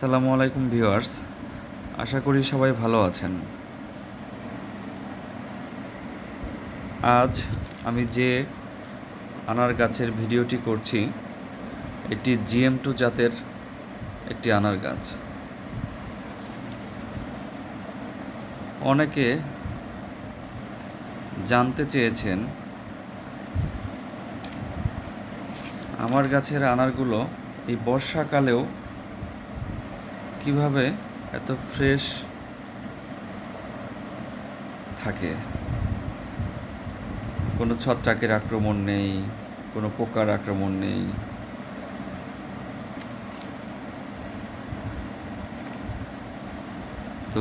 আসসালামু আলাইকুম ভিউয়ার্স। আশা করি সবাই ভালো আছেন। আজ আমি যে আনার গাছের ভিডিওটি করছি, এটি জিএম টু জাতের একটি আনার গাছ। অনেকে জানতে চেয়েছেন, আমার গাছের আনারগুলো এই বর্ষাকালেও কীভাবে এত ফ্রেশ থাকে? কোনো ছত্রাকের আক্রমণ নেই, কোনো পোকার আক্রমণ নেই। তো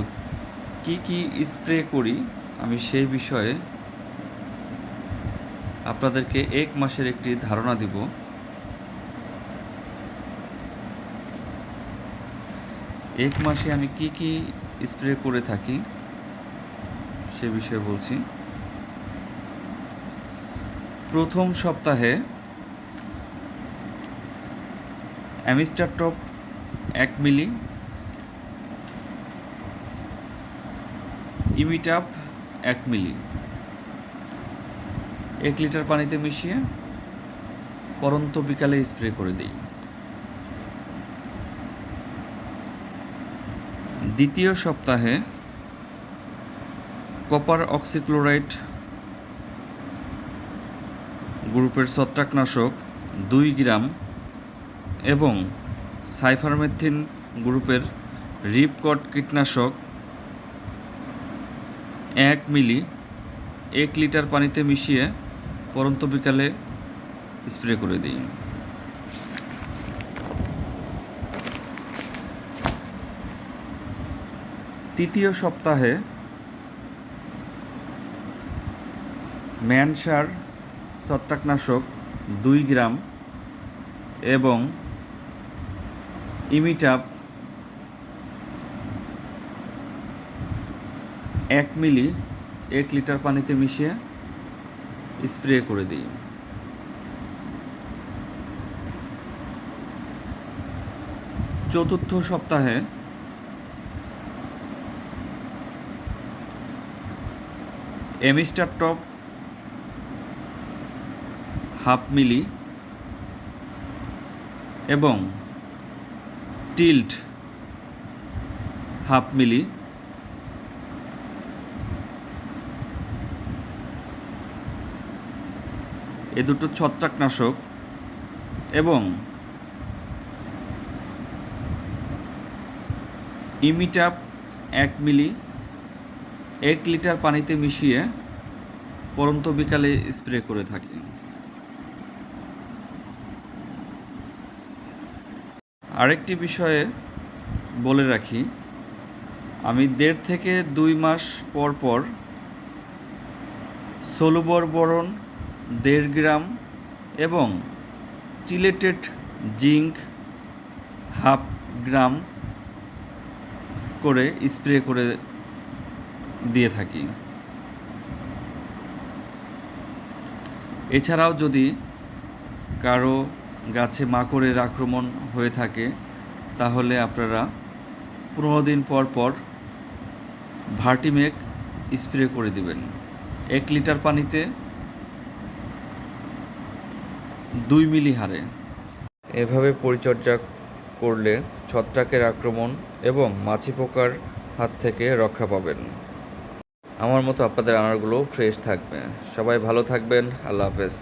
কি কি স্প্রে করি আমি সেই বিষয়ে আপনাদেরকে এক মাসের একটি ধারণা দিব। এক মাসে আমি কি কি স্প্রে করে থাকি সে বিষয়ে বলছি। প্রথম সপ্তাহে অ্যামিস্টার টপ এক মিলি, ইমিটাপ এক মিলি, এক লিটার পানিতে মিশিয়ে পরন্ত বিকালে স্প্রে করে দিই। দ্বিতীয় সপ্তাহে কপার অক্সিক্লোরাইড গ্রুপের ছত্রাকনাশক দুই গ্রাম এবং সাইফারমেথিন গ্রুপের রিপকট কীটনাশক এক মিলি এক লিটার পানিতে মিশিয়ে পরন্ত বিকালে স্প্রে করে দিই। তৃতীয় সপ্তাহে ম্যানসার ছত্রাকনাশক দুই গ্রাম এবং ইমিটাপ এক মিলি এক লিটার পানিতে মিশিয়ে স্প্রে করে দিই। চতুর্থ সপ্তাহে এমিস্টার টপ হাফ মিলি এবং টিল্ট হাফ মিলি এ দুটো ছত্রাকনাশক এবং ইমিটাপ এক মিলি এক লিটার পানিতে মিশিয়ে পরন্ত বিকালে স্প্রে করে থাকি। আরেকটি বিষয়ে বলে রাখি, আমি দেড় থেকে দুই মাস পর পর সোলুবর বরণ, দেড় গ্রাম এবং চিলেটেড জিঙ্ক হাফ গ্রাম করে স্প্রে করে দিয়ে থাকি। এছাড়াও যদি কারও গাছে মাকড়ের আক্রমণ হয়ে থাকে, তাহলে আপনারা পনেরো দিন পর পর ভার্টিমেক স্প্রে করে দিবেন। এক লিটার পানিতে দুই মিলি হারে। এভাবে পরিচর্যা করলে ছত্রাকের আক্রমণ এবং মাছি পোকার হাত থেকে রক্ষা পাবেন। আমার মতো আপনাদের আনারগুলো ফ্রেশ থাকবে। সবাই ভালো থাকবেন আল্লাহ হাফেজ।